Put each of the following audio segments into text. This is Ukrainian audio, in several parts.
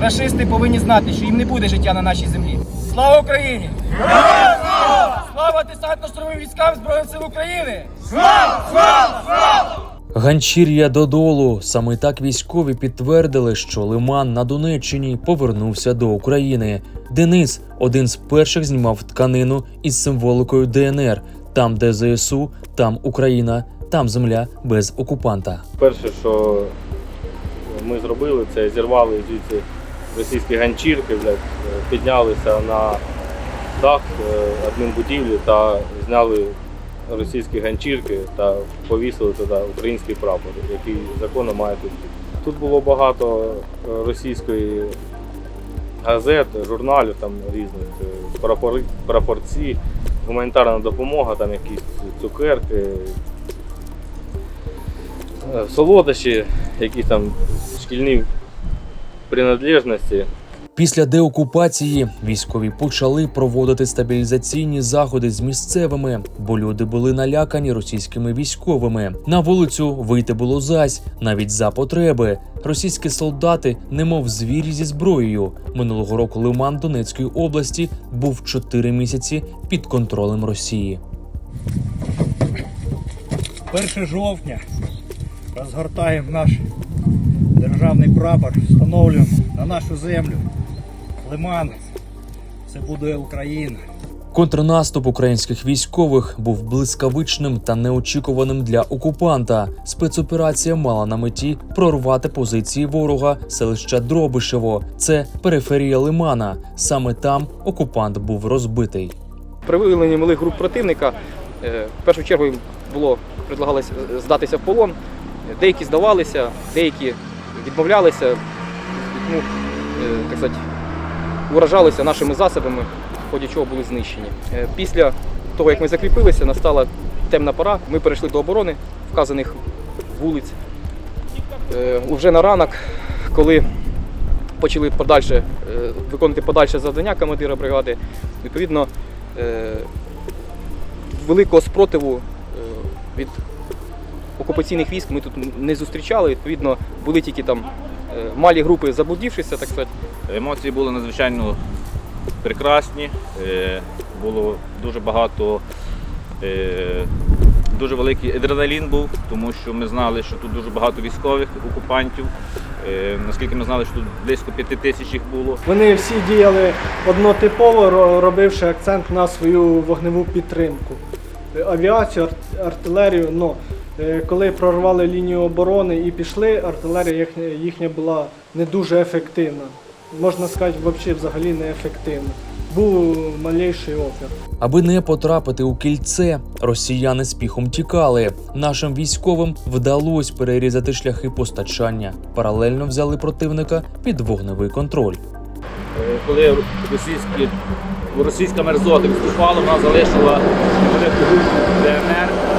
рашисти повинні знати, що їм не буде життя на нашій землі. Слава Україні! Слава десантно-штурмовим військам Збройних сил України! Ганчір'я додолу. Саме так військові підтвердили, що Лиман на Донеччині повернувся до України. Денис один з перших знімав тканину із символикою ДНР. Там, де ЗСУ, там Україна, там земля без окупанта. Перше, що ми зробили, це зірвали звідси російські ганчірки, блядь, піднялися на дах е, адмінбудівлі та зняли російські ганчірки та повісили туди український прапор, який законно має тут. Тут було багато е, російської газет, журналів там різних, е, прапори, прапорці, гуманітарна допомога, там якісь цукерки, солодощі, якісь там шкільні принадлежності. Після деокупації військові почали проводити стабілізаційні заходи з місцевими, бо люди були налякані російськими військовими. На вулицю вийти було зась, навіть за потреби. Російські солдати, немов звірі зі зброєю. Минулого року Лиман Донецької області був 4 місяці під контролем Росії. 1 жовтня розгортаємо наш державний прапор, встановлюємо на нашу землю Лиман. Це буде Україна. Контрнаступ українських військових був блискавичним та неочікуваним для окупанта. Спецоперація мала на меті прорвати позиції ворога селища Дробишево. Це периферія Лимана. Саме там окупант був розбитий. При виявленні малих груп противника е, в першу чергу їм було предлагалось е, здатися в полон. Деякі здавалися, деякі відмовлялися, ну, так сказати, уражалися нашими засобами, в ході чого були знищені. Е, Після того, як ми закріпилися, настала темна пора. Ми перейшли до оборони вказаних вулиць. Е, Уже на ранок, коли почали подальше виконувати подальше завдання командира бригади, відповідно великого спротиву від окупаційних військ ми тут не зустрічали. Відповідно, були тільки там малі групи заблудившися, так сказати. Емоції були надзвичайно прекрасні. Е, Було дуже багато, е, дуже великий адреналін був, тому що ми знали, що тут дуже багато військових окупантів. Е, Наскільки ми знали, що тут близько п'яти тисяч їх було. Вони всі діяли однотипово, робивши акцент на свою вогневу підтримку. Е, Авіацію, артилерію. Ну, е, коли прорвали лінію оборони і пішли, артилерія їхня, їхня була не дуже ефективна. Можна сказати, взагалі взагалі не ефективна. Був малейший опір. Аби не потрапити у кільце, росіяни спіхом тікали. Нашим військовим вдалося перерізати шляхи постачання. Паралельно взяли противника під вогневий контроль. Е, Коли російські, російська мерзота відступала, вона залишила ДНР.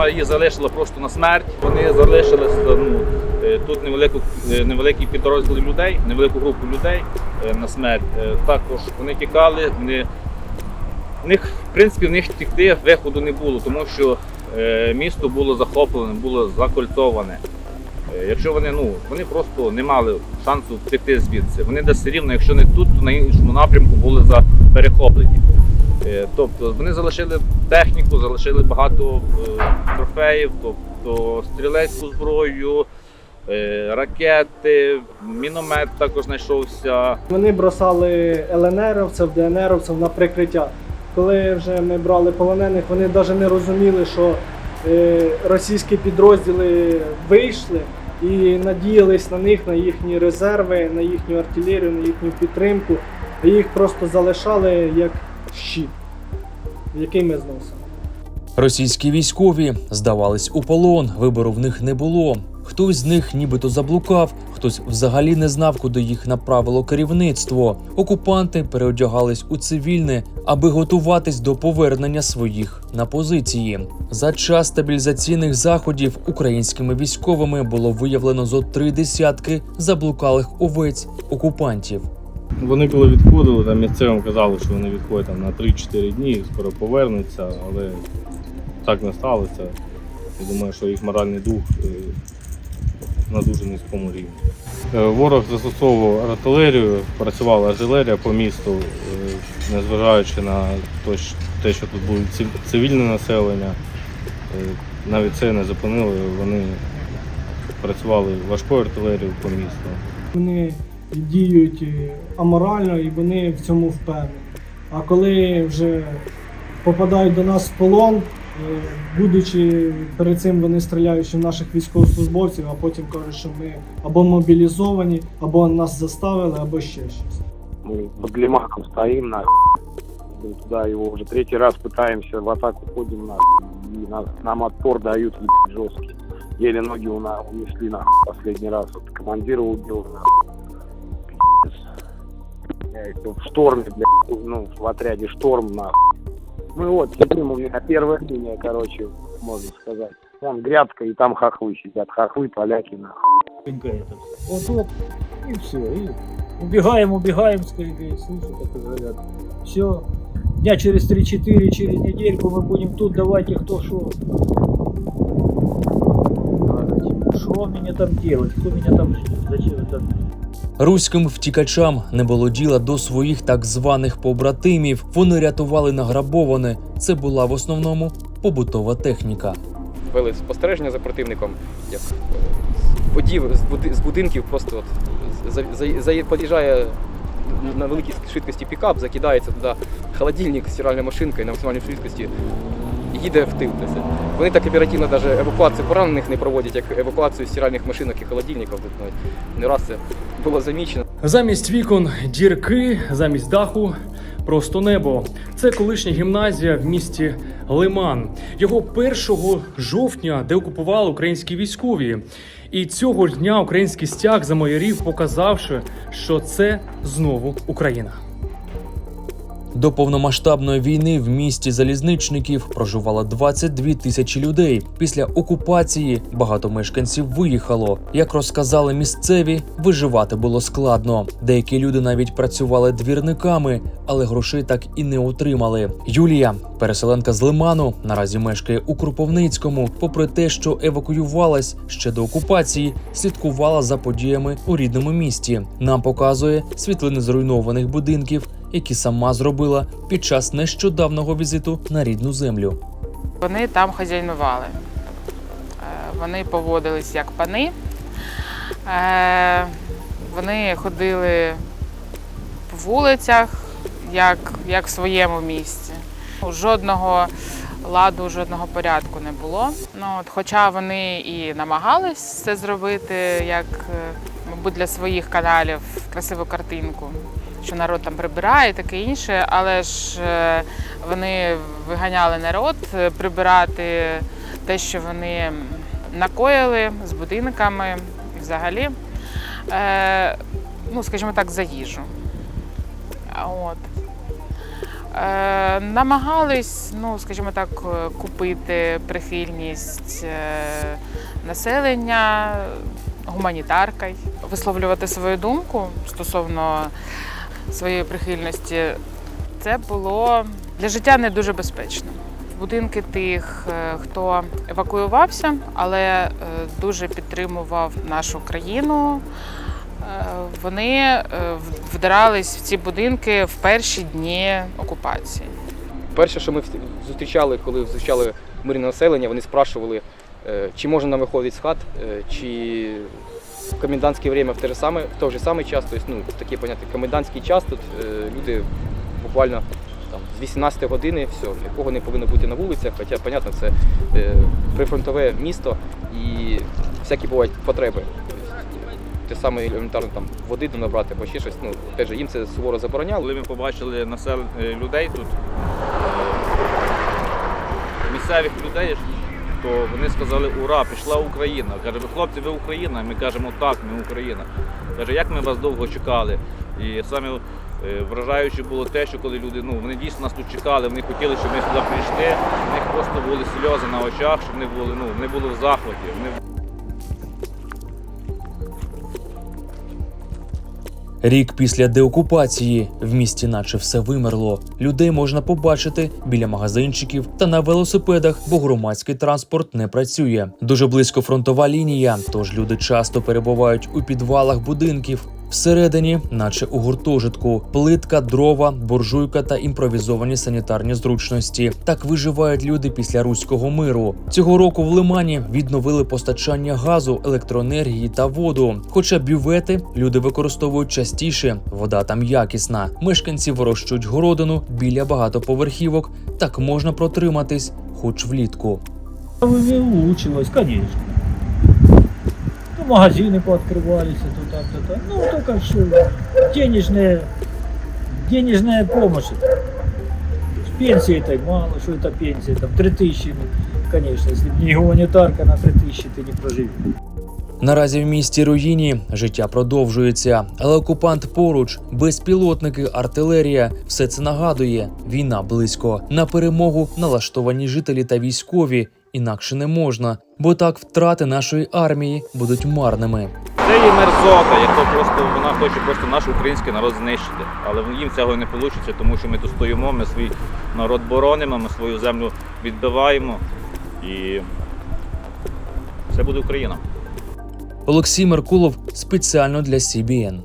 Вона її залишила просто на смерть. Вони залишили ну, е, тут невелику, е, невеликий підрозділ людей, невелику групу людей е, на смерть. Також вони тікали. Вони, в них, в принципі, в них тікти виходу не було, тому що місто було захоплене, було закольцоване. Якщо вони ну вони просто не мали шансу втекти звідси. Вони десь все рівно, якщо не тут, то на іншому напрямку були за перехоплені. Е, Тобто вони залишили техніку, залишили багато е, трофеїв, тобто стрілецьку зброю, е, ракети, міномет також знайшовся. Вони бросали ЛНРовців, ДНРовців на прикриття. Коли вже ми брали полонених, вони навіть не розуміли, що е, російські підрозділи вийшли і надіялись на них, на їхні резерви, на їхню артилерію, на їхню підтримку. Їх просто залишали як щит, який ми зносимо. Російські військові здавались у полон. Вибору в них не було. Хтось з них нібито заблукав, хтось взагалі не знав, куди їх направило керівництво. Окупанти переодягались у цивільне, аби готуватись до повернення своїх на позиції. За час стабілізаційних заходів українськими військовими було виявлено зо три десятки заблукалих овець окупантів. Вони коли відходили, там місцевим казали, що вони відходять там, на 3-4 дні скоро повернуться, але так не сталося. Я думаю, що їх моральний дух е, на дуже низькому рівні. Е, Ворог застосовував артилерію, працювала артилерія по місту, е, незважаючи на те, що тут було цивільне населення. Навіть це не зупинили, вони працювали важкою артилерією по місту. Вони діють е, аморально і вони в цьому впевнені. А коли вже попадають до нас в полон, е, будучи перед цим вони стріляють в наших військовослужбовців, а потім кажуть, що ми або мобілізовані, або нас заставили, або ще щось. Мы под Лимаком стоим, на Мы туда его уже третий раз пытаемся в атаку ходим, на и нас, нам отпор дают ебать, жесткий. Еле ноги у нас унесли, на последний раз. Вот командира убил, на В шторме, блядь, ну, в отряде шторм, на Мы вот сидим, у меня первая линия, короче, можно сказать. Вон грядка, и там хохлы сидят, хохлы, поляки, на Вот вот, и все. И убегаем, убегаем, скорее, слышу, как говорят. Все. Дня через 3-4, через недельку мы будем тут, давайте кто шо. Что мне там делать? Кто меня там? Зачем это? Руським втікачам не було діла до своїх так званих побратимів. Вони рятували награбоване. Це була в основному побутова техніка. вели спостереження за противником, як е, водів з, будинків просто от, за, під'їжджає на великій швидкості пікап, закидається туди холодильник, стиральна машинка і на максимальній швидкості їде в тил. Вони так оперативно навіть евакуацію поранених не проводять, як евакуацію стиральних машинок і холодильників. Тут навіть не раз це було замічено. Замість вікон дірки, замість даху просто небо. Це колишня гімназія в місті Лиман. Його 1 жовтня деокупували українські військові. І цього ж дня український стяг замайорів, показавши, що це знову Україна. До повномасштабної війни в місті залізничників проживало 22 тисячі людей. Після окупації багато мешканців виїхало. Як розказали місцеві, виживати було складно. Деякі люди навіть працювали двірниками, але грошей так і не отримали. Юлія, переселенка з Лиману, наразі мешкає у Кропивницькому. Попри те, що евакуювалась ще до окупації, слідкувала за подіями у рідному місті. Нам показує світлини зруйнованих будинків, які сама зробила під час нещодавнього візиту на рідну землю. Вони там хазяйнували. Е, Вони поводились як пани. Е, Вони ходили по вулицях, як, як в своєму місці. Жодного ладу, жодного порядку не було. Ну, от, хоча вони і намагались це зробити, як, е, мабуть, для своїх каналів красиву картинку, що народ там прибирає таке інше, але ж е, вони виганяли народ е, прибирати те, що вони накоїли з будинками і взагалі, е, ну, скажімо так, за їжу. От. Намагались, ну, скажімо так, купити прихильність населення гуманітаркою, висловлювати свою думку стосовно своєї прихильності. Це було для життя не дуже безпечно. Будинки тих, е, хто евакуювався, але е, дуже підтримував нашу країну. е, Вони вдирались в ці будинки в перші дні окупації. Перше, що ми зустрічали, коли зустрічали мирне населення, вони спрашували, чи можна нам виходити з хат, чи в комендантське время в те ж саме, в той же самий час, тобто, ну, таке поняття, комендантський час тут е, люди буквально там, з 18 години, все, нікого не повинно бути на вулицях, хоча, понятно, це е, прифронтове місто і всякі бувають потреби. Те саме елементарно там води набрати або ще щось. Ну, же, їм це суворо забороняли. Коли ми побачили насел... е, людей тут, е, місцевих людей, то вони сказали, ура, пішла Україна. Каже, ви хлопці, ви Україна? Ми кажемо, так, ми Україна. Каже, як ми вас довго чекали? І саме е, вражаюче було те, що коли люди, ну вони дійсно нас тут чекали, вони хотіли, щоб ми сюди прийшли. У них просто були сльози на очах, щоб вони були, ну, вони були в захваті. Вони Рік після деокупації в місті, наче все вимерло. Людей можна побачити біля магазинчиків та на велосипедах, бо громадський транспорт не працює. Дуже близько фронтова лінія, тож люди часто перебувають у підвалах будинків. Всередині, наче у гуртожитку, плитка, дрова, буржуйка та імпровізовані санітарні зручності. Так виживають люди після руського миру. Цього року в Лимані відновили постачання газу, електроенергії та воду. Хоча бювети люди використовують частіше, вода там якісна. Мешканці вирощують городину біля багатоповерхівок. Так можна протриматись, хоч влітку. Улучшилось, конечно. Ну, магазины пооткрывались, то так, то так. Ну, только что денежная, денежная помощь. Пенсии это мало, что это пенсия, там 3000, ну, конечно, если б не гуманитарка, на 3000 ты не проживешь. Наразі в місті руїні життя продовжується, але окупант поруч, безпілотники, артилерія все це нагадує. Війна близько. На перемогу налаштовані жителі та військові. Інакше не можна, бо так втрати нашої армії будуть марними. Це є мерзота, яка просто вона хоче просто наш український народ знищити. Але їм цього не вийде, тому що ми тут стоїмо, ми свій народ боронимо, ми свою землю відбиваємо і все буде Україна. Олексій Меркулов спеціально для CBN.